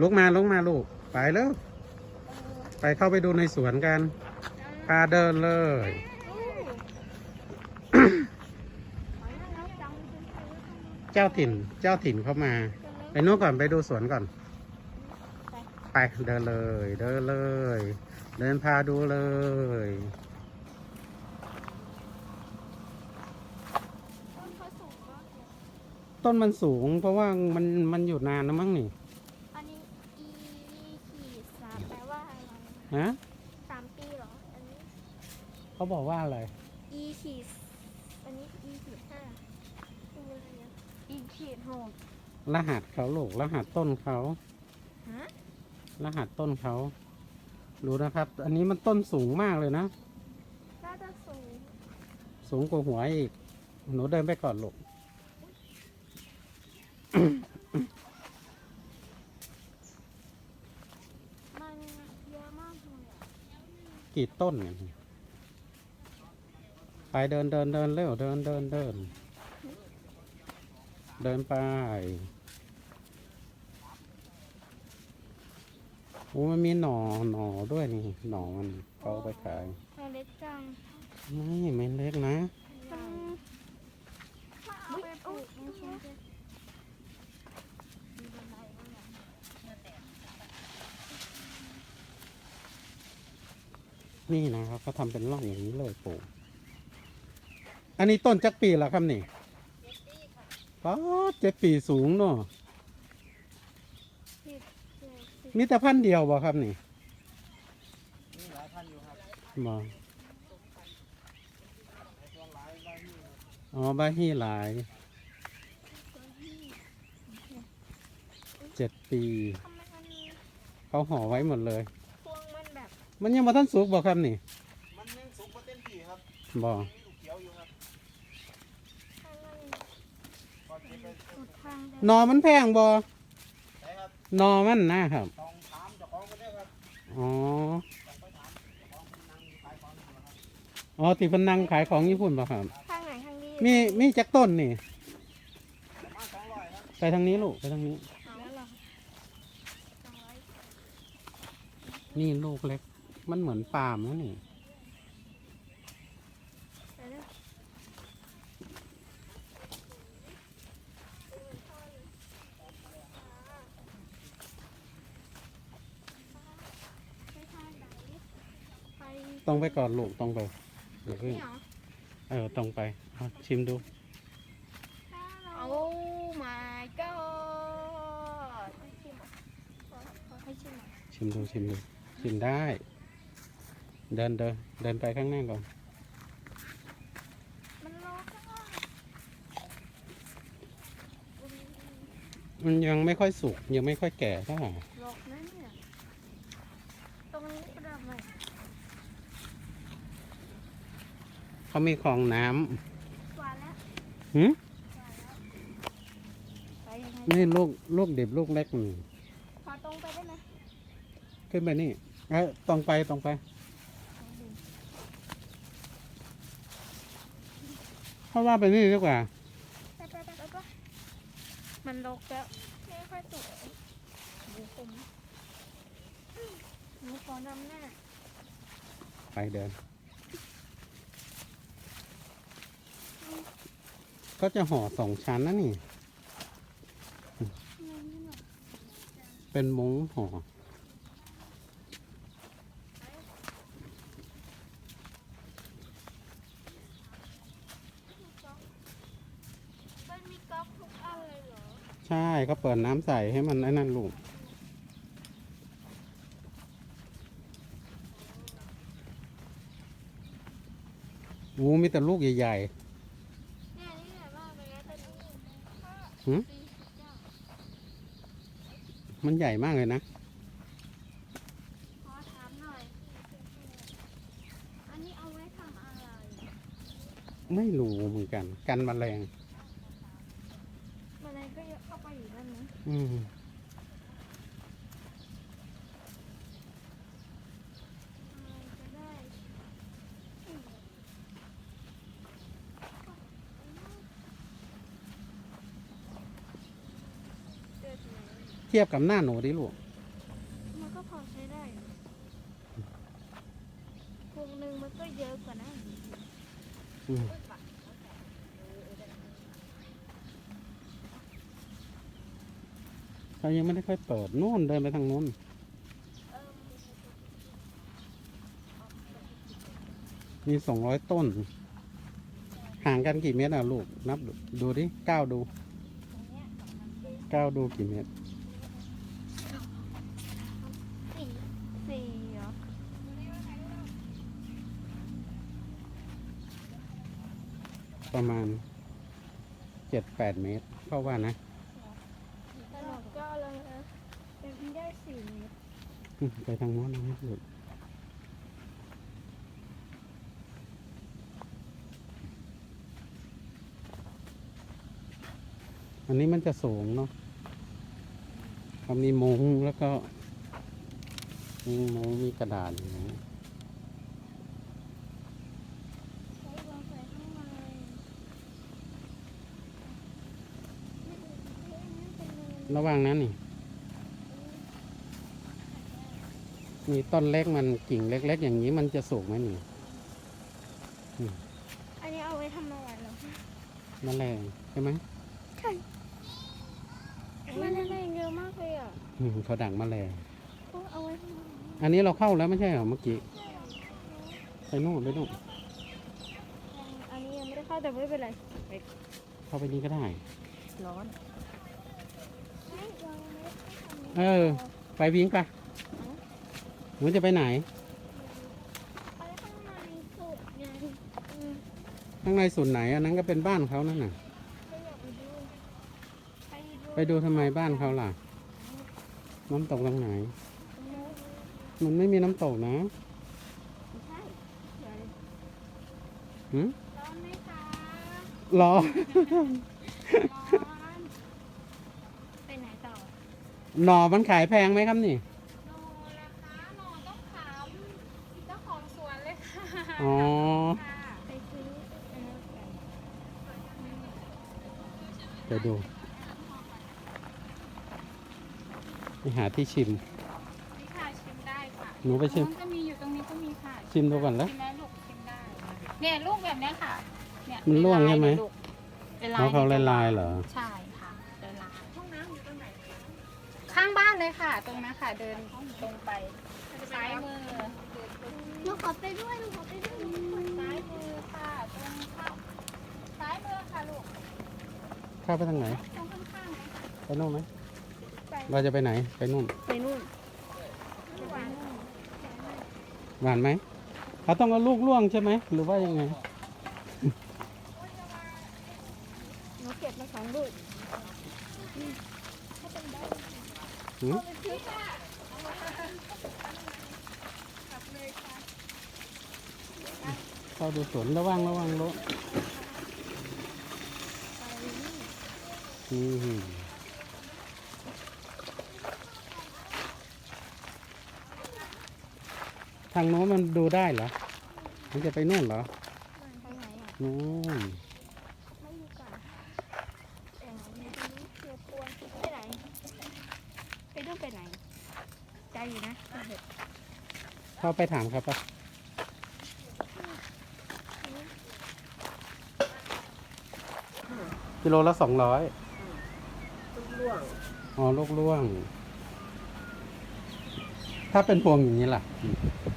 ลุกมาลุกมาลูก ไปแล้ว ไปเข้าไปดูในสวนกัน พาเดินเลย เจ้าถิ่น เจ้าถิ่นเข้ามา ไปนู้นก่อนไปดูสวนก่อน ไปเดินเลย เดินเลย เดินพาดูเลยต้นมันสูงเพราะว่ามันมันอยู่นานนะมั้งนี่ ฮะสามปีเหรอ อันนี้ เขาบอกว่าอะไร e ขีดอันนี้ e ขีดห้าคืออะไรอะ e ขีดหกรหัสเขาลูกรหัสต้นเขา ฮะรหัสต้นเขาดูนะครับ อันนี้มันต้นสูงมากเลยนะ น่าจะสูงสูงกว่าหัวอีก หนูเดินไปก่อนลูก มันเยอะมากเลยอะ กี่ต้นเนี่ยไปเดินเดินเดินเร็วเดินเดินเดิน เดินไปโอ้มันมีหน่อหน่อด้วยนี่หน่อมันเขาเอาไปขายมันเล็กจัง ไม่ไม่เล็กนะมันเอาไปปลูกมันคงจะมีบันไดบ้างอะ นี่นะครับเขาทำเป็นร่องอย่างนี้เลยปลูก อันนี้ต้นจักปีแล้วครับนี่ป๊าดเจ็ดปีสูงเนาะสิบเจ็ดสิบมีแต่พันธุ์เดียวบ่ครับนี่มีหลายพันอยู่ครับบ่อ๋อบ้าฮี่หลายเจ็ดปีทำไมมันมีเขาห่อไว้หมดเลยพวงมันแบบ มันยังมาท่านสุกบ่ครับนี่ มันยังสูงกว่าเต้นที่ครับบ่มีลูกเขียวอยู่ครับทางมันพอเก็บไปสุดทางเดิหนอมันแพงบ่ไหนครับหนอมันนะครับ ต้องถามเจ้าของกันด้วยครับอ๋อ ต้องไปถามเจ้าของคนนั่งขายของอยู่นะครับอ๋อที่เพนนังขายของญี่ปุ่นบ่ครับ ทางไหนทางนี้มีมีจักต้นนี่ ประมาณสองร้อยครับไปทางนี้ลูกไปทางนี้ เอาแล้วเหรอสองร้อยนี่ลูกเล็ก มันเหมือนปาล์มนะนี่ไปเร็วไปทางไปตรงไปก่อนลูกตรงไปเดี๋ยวขึ้นนี่เอออตรงไปเอาชิมดู โอ้ my god ให้ชิมเหรอให้ชิมหน่อชิมดูชิมดูชิมได้ เดินเดินเดินไปข้างหน้าก่อน มันร้อนมากอืมมันยังไม่ค่อยสุกยังไม่ค่อยแก่เท่าไหร่หลอกนะเนี่ย ตรงนี้ก็ได้ไหมเขามีคลองน้ำหวานแล้วหืมหวานแล้ว ไปยังไงนี่ลูกลูกเด็บลูกเล็กนี่ ขอตรงไปได้ไหมขึ้นไปนี่เอ้ยตรงไปตรงไป เพราะว่าไปนี่ดีกว่า ไปไปไปไปไปมันลกแล้วไม่ค่อยสุกหมูผมหมูขอนำหน้าไปเดิน ก็จะห่อสองชั้นนะนี่ เป็นมุ้งห่อ มันมีก๊อกทุกอันเลยเหรอ ใช่เขาเปิดน้ำใส่ให้มันไอ้นั่นลูกวูมีแต่ลูกใหญ่เนี่ยนี่ใหญ่มากเลยนะแต่นี่ๆหืมสี่สิบเจ้ามันใหญ่มากเลยนะขอถามหน่อยอันนี้เอาไว้ทำอะไรไม่รู้เหมือนกัน กันแมลงแมลง ก็เยอะเข้าไปอยู่นั่นนะอืมอะไรก็ได้อืมเกิดไหนเทียบกับหน้าหนูดิลูก มันก็พอใช้ได้อยู่พวงหนึ่งมันก็เยอะกว่านั้นอืม เขายังไม่ได้ค่อยเปิดนู่นเดินไปทางนู้นมีสองร้อยต้น ห่างกันกี่เมตรอะลูก นับดูดูดิเก้าดูตรงเนี้ยเก้าดูกี่เมตรสี่สี่เหรอประมาณเจ็ดแปดเมตร เพราะว่านะ ตลอดก็เลยเป็นได้ สี่เมตรอืมไปทางโน้นนะลูกอันนี้มันจะสูงเนาะเขามีมุ้งแล้วก็มีมุ้งมีกระดาษอย่างนี้ใช้วางใส่ข้างในระหว่างนั้นนี่ มีต้นเล็กมันกิ่งเล็ก ๆ อย่างนี้มันจะสูงไหมนี่อันนี้เอาไว้ทำอะไรเหรอแมลงใช่ไหมใช่มันอะไรเยอะมากเลยอะอืมเขาดักแมลงก็เอาไว้ทำอะไรอันนี้เราเข้าแล้วไม่ใช่เหรอเมื่อกี้ไปนู่นไปนู่นอันนี้ยังไม่ได้เข้าแต่ไม่เป็นไรเข้าไปนี่ก็ได้ร้อนไม่ยังไม่ได้เข้าทำเออ ไปวิ่งปะ หนูจะไปไหน ไปข้างในสุดไงอืมข้างในส่วนไหนอันนั้นก็เป็นบ้านเขานั่นน่ะ ก็อยากไปดู ไปดูไปดูทำไมบ้านเขาล่ะ น้ำตกตรงไหนตรงนู้นมันไม่มีน้ำตกนะไม่ใช่เดี๋ยวหืมร้อนไหมคะรอ ร้อน ไปไหนต่อ หน่อมันขายแพงไหมครับนี่ โนราคาหนอนต้องถามเจ้าของสวนเลยค่ะ อ๋อ ค่ะไปซื้ออันนั้นกัน ไปดูไปหาที่ชิม นี่ค่ะชิมได้ค่ะหนูไปชิม ตรงนู้นก็มีอยู่ตรงนี้ก็มีค่ะชิมดูก่อนแล้ว ชิมแล้วลูกชิมได้ เนี่ยลูกแบบเนี้ยค่ะ เนี่ยมันร่วงใช่ไหม ลายๆเพราะเขานี่ยลายๆเหรอ ใช่ค่ะลายลายห้องน้ำอยู่ตรงไหนข้างบ้านเลยค่ะ ตรงนั้นค่ะ เดินตรงไปซ้ายมือหนูขอไปด้วยหนูขอไปด้วยซ้ายมือค่ะตรงเข้าซ้ายมือค่ะลูกเข้าไปทางไหน ตรงข้างๆเลยค่ะไปนู่นไหมเราจะไปไหน ไปนู่น ไปนู่นหวานไหมเขาต้องเอาลูกล่วงใช่ไหม หรือว่ายังไง หนูเก็บมาสองลูกหืมเข้าดูสวนระวังระวังรถ อืมทางโน้นมันดูได้เหรอ มันจะไปนู่นเหรอไปไหนอะนู่นไม่รู้ก่อนเออมีตรงนี้เกี่ยวปวนไปไหนไปดูไปไหน ใจอยู่นะไปเถอะเข้าไปถามครับปะกิโลละสองร้อย อ๋อลูกล่วง ถ้าเป็นพวงอย่างนี้ล่ะ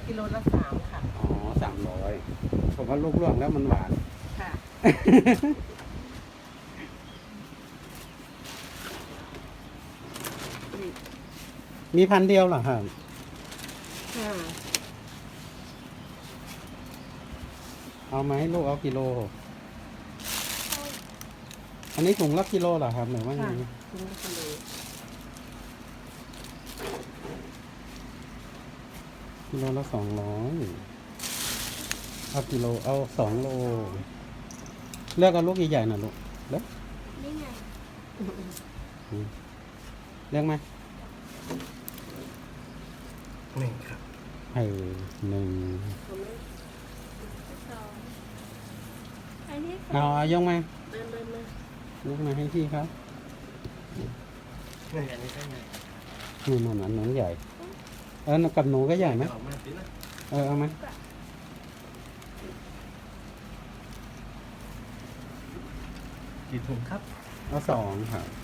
กิโลละสามค่ะ อ๋อสามร้อยผมว่าลูกล่วงแล้วมันหวาน ค่ะมีพันเดียวเหรอครับ ค่ะเอาไหมลูกเอากิโล อันนี้ถุงละกิโลเหรอครับหรือว่ายังไงคุณกิโลกิโลละสองร้อยเอากิโลเอาสองโล เลือกเอาลูกใหญ่ๆหน่อยลูกเลือกนี่ไงเลือกไหมหนึ่งครับเออหนึ่งสองอันที่สเอาองเอายกมาเดินเดินเลยยกมาให้พี่ครับหนึ่งอันนี้ได้ไงนู่นนั่นอันนั้นใหญ่ เออกับหนูก็ใหญ่ไหมออกมาสินะเออเอาไหมกี่ถุงครับ เอาสองครับส